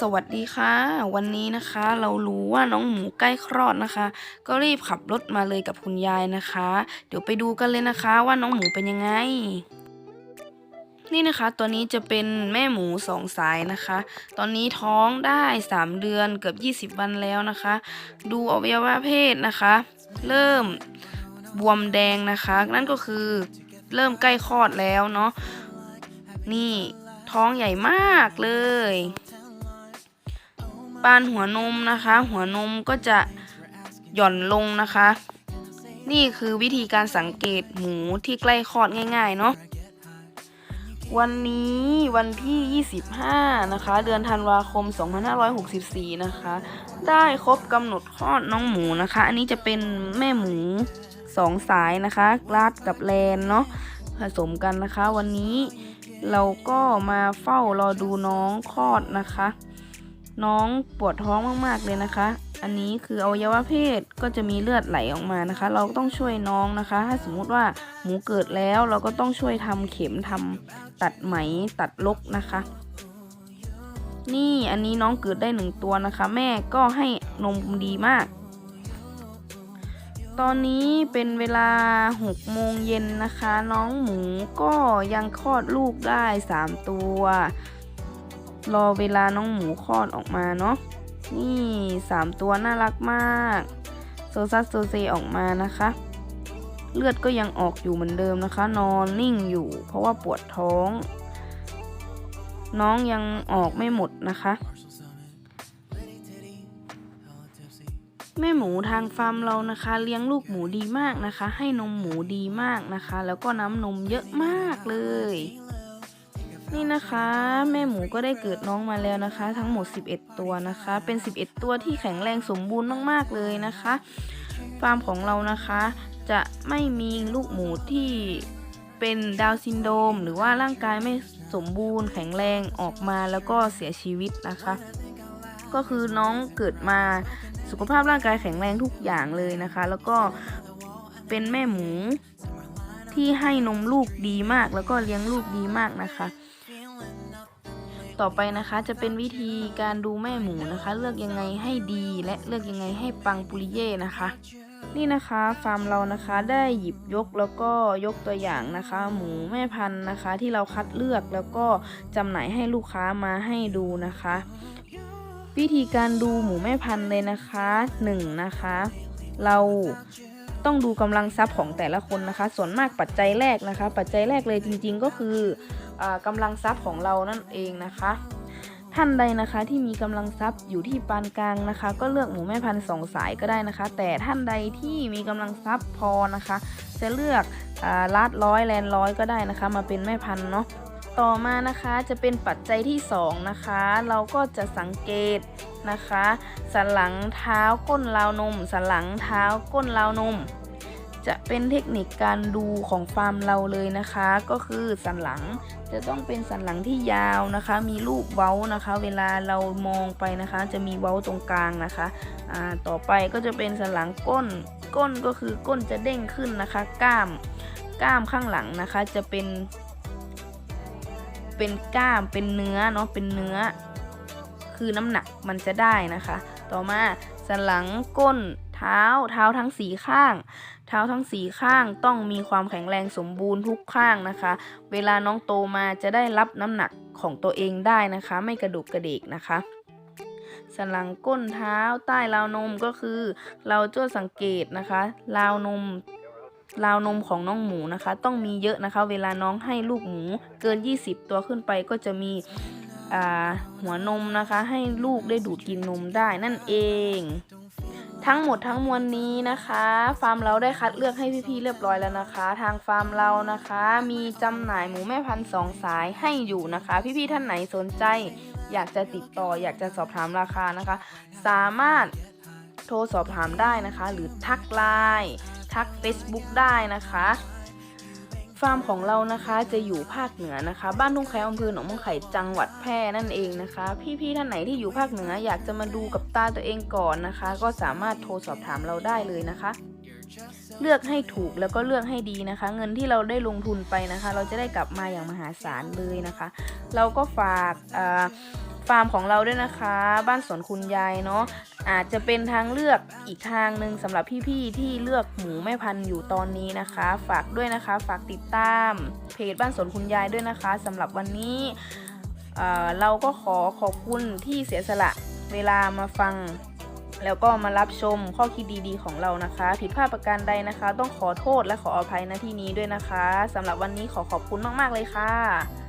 สวัสดีค่ะ วันนี้นะคะ เรารู้ว่าน้องหมูใกล้คลอดนะคะ ก็รีบขับรถมาเลยกับคุณยายนะคะ เดี๋ยวไปดูกันเลยนะคะว่าน้องหมูเป็นยังไง นี่นะคะ ตัวนี้จะเป็นแม่หมูสองสายนะคะ ตอนนี้ท้องได้ 3 เดือนเกือบ 20 วันแล้วนะคะ ดูอวัยวะเพศนะคะ เริ่มบวมแดงนะคะ นั่นก็คือเริ่มใกล้คลอดแล้วเนาะนี่ท้องใหญ่มากเลย ปานหัวนมนะคะ หัวนมก็จะหย่อนลงนะคะ นี่คือวิธีการสังเกตหมูที่ใกล้คลอดง่าย ๆ เนาะวันนี้วันที่ 25 นะคะ เดือนธันวาคม 2564 นะคะ ได้ครบกำหนดคลอดน้องหมูนะคะ อันนี้จะเป็นแม่หมูสองสายนะคะลาดกับแลนเนาะผสมกันนะคะ วันนี้เราก็มาเฝ้ารอดูน้องคลอดนะคะ น้องปวดท้องมากๆเลยนะคะ อันนี้คืออวัยวะเพศก็จะมีเลือดไหลออกมานะคะ เราต้องช่วยน้องนะคะ ถ้าสมมุติว่าหมูเกิดแล้วเราก็ต้องช่วยทำเข็มทำตัดไหมตัดลกนะคะ นี่อันนี้น้องเกิดได้หนึ่งตัวนะคะ แม่ก็ให้นมดีมาก ตอนนี้เป็นเวลา6โมงเย็นนะคะ น้องหมูก็ยังคลอดลูกได้ 3 ตัว รอเวลาน้องหมูคลอดออกมาเนาะนี่สามตัวน่ารักมากโซซัสโซเซออกมานะคะ เลือดก็ยังออกอยู่เหมือนเดิมนะคะ นอนนิ่งอยู่ เพราะว่าปวดท้อง น้องยังออกไม่หมดนะคะแม่หมูทางฟาร์มเรานะคะ เลี้ยงลูกหมูดีมากนะคะ ให้นมหมูดีมากนะคะ แล้วก็น้ำนมเยอะมากเลย นี่นะคะแม่หมูก็ได้เกิดน้องมาแล้วนะคะ ทั้งหมด 11 ตัวนะคะ เป็น 11 ตัวที่แข็งแรงสมบูรณ์มากๆเลยนะคะ ฟาร์มของเรานะคะ จะไม่มีลูกหมูที่เป็นดาวซินโดม หรือว่าร่างกายไม่สมบูรณ์แข็งแรงออกมาแล้วก็เสียชีวิตนะคะ ก็คือน้องเกิดมาสุขภาพร่างกายแข็งแรงทุกอย่างเลยนะคะ แล้วก็เป็นแม่หมู ที่ให้นมลูกดีมาก แล้วก็เลี้ยงลูกดีมากนะคะ ต่อไปนะคะจะเป็นวิธีการดูแม่หมูนะคะ เลือกยังไงให้ดีและเลือกยังไงให้ปังปุริเย่นะคะ นี่นะคะฟาร์มเรานะคะได้หยิบยกแล้วก็ยกตัวอย่างนะคะ หมูแม่พันธุ์นะคะ ที่เราคัดเลือกแล้วก็จำหน่ายให้ลูกค้ามาให้ดูนะคะ วิธีการดูหมูแม่พันธุ์เลยนะคะหนึ่งนะคะ เรา ต้องดูกำลังทรัพย์ของแต่ละคนนะคะ ส่วนมากปัจจัยแรกนะคะ ปัจจัยแรกเลยจริง ๆ ก็คืออากำลังทรัพย์ของเรานั่นเองนะคะ ท่านใดนะคะที่มีกำลังทรัพย์อยู่ที่ปานกลางนะคะ ก็เลือกหมูแม่พันธุ์สองสายก็ได้นะคะ แต่ท่านใดที่มีกำลังทรัพย์พอนะคะ จะเลือกอลาดร้อยแลนร้อยก็ได้นะคะ มาเป็นแม่พันธุ์เนาะต่อมานะคะจะเป็นปัจจัยที่สองนะคะ เราก็จะสังเกต นะคะ สันหลังเท้าก้นราวนม สันหลังเท้าก้นราวนม จะเป็นเทคนิคการดูของฟาร์มเราเลยนะคะ ก็คือสันหลังจะต้องเป็นสันหลังที่ยาวนะคะ มีรูปเว้านะคะ เวลาเรามองไปนะคะ จะมีเว้าตรงกลางนะคะอ่าต่อไปก็จะเป็นสันหลังก้น ก้นก็คือก้นจะเด้งขึ้นนะคะ กล้าม กล้ามข้างหลังนะคะ จะเป็น เป็นกล้าม เป็นเนื้อเนาะ เป็นเนื้อ คือน้ำหนักมันจะได้นะคะ ต่อมาสันหลังก้นเท้าเท้าทั้งสีข้าง เท้าทั้งสีข้างต้องมีความแข็งแรงสมบูรณ์ทุกข้างนะคะ เวลาน้องโตมาจะได้รับน้ำหนักของตัวเองได้นะคะ ไม่กระดุกกระเดกนะคะสันหลังก้นเท้าใต้ราวนมก็คือ เราจะสังเกตนะคะราวนมราวนมของน้องหมูนะคะ ต้องมีเยอะนะคะ เวลาน้องให้ลูกหมูเกิน 20 ตัวขึ้นไปก็จะมี หัวนมนะคะ ให้ลูกได้ดูดกินนมได้นั่นเอง ทั้งหมดทั้งมวลนี้นะคะ ฟาร์มเราได้คัดเลือกให้พี่ๆเรียบร้อยแล้วนะคะ ทางฟาร์มเรานะคะ มีจำหน่ายหมูแม่พันธุ์สองสายให้อยู่นะคะ พี่ๆท่านไหนสนใจ อยากจะติดต่อ อยากจะสอบถามราคานะคะ สามารถโทรสอบถามได้นะคะ หรือทักไลน์ทัก Facebook ได้นะคะ ฟาร์มของเรานะคะจะอยู่ภาคเหนือนะคะ บ้านทุ่งไคอำเภอหนองมังไข่จังหวัดแพร่นั่นเองนะคะ พี่ๆท่านไหนที่อยู่ภาคเหนืออยากจะมาดูกับตาตัวเองก่อนนะคะ ก็สามารถโทรสอบถามเราได้เลยนะคะ เลือกให้ถูกแล้วก็เลือกให้ดีนะคะ เงินที่เราได้ลงทุนไปนะคะ เราจะได้กลับมาอย่างมหาศาลเลยนะคะ เราก็ฝากอ่า ฟาร์มของเราด้วยนะคะ บ้านสวนคุณยายเนาะอาจจะเป็นทางเลือกอีกทางหนึ่งสำหรับพี่ๆที่เลือกหมูแม่พันธุ์อยู่ตอนนี้นะคะ ฝากด้วยนะคะ ฝากติดตาม เพจบ้านสวนคุณยายด้วยนะคะสำหรับวันนี้เอ่อเราก็ขอขอบคุณที่เสียสละเวลามาฟัง แล้วก็มารับชมข้อคิดดีๆ ของเรานะคะ ผิดพลาดประการใดนะคะ ต้องขอโทษและขออภัยณที่นี้ด้วยนะคะสำหรับวันนี้ขอขอบคุณมากๆเลยค่ะ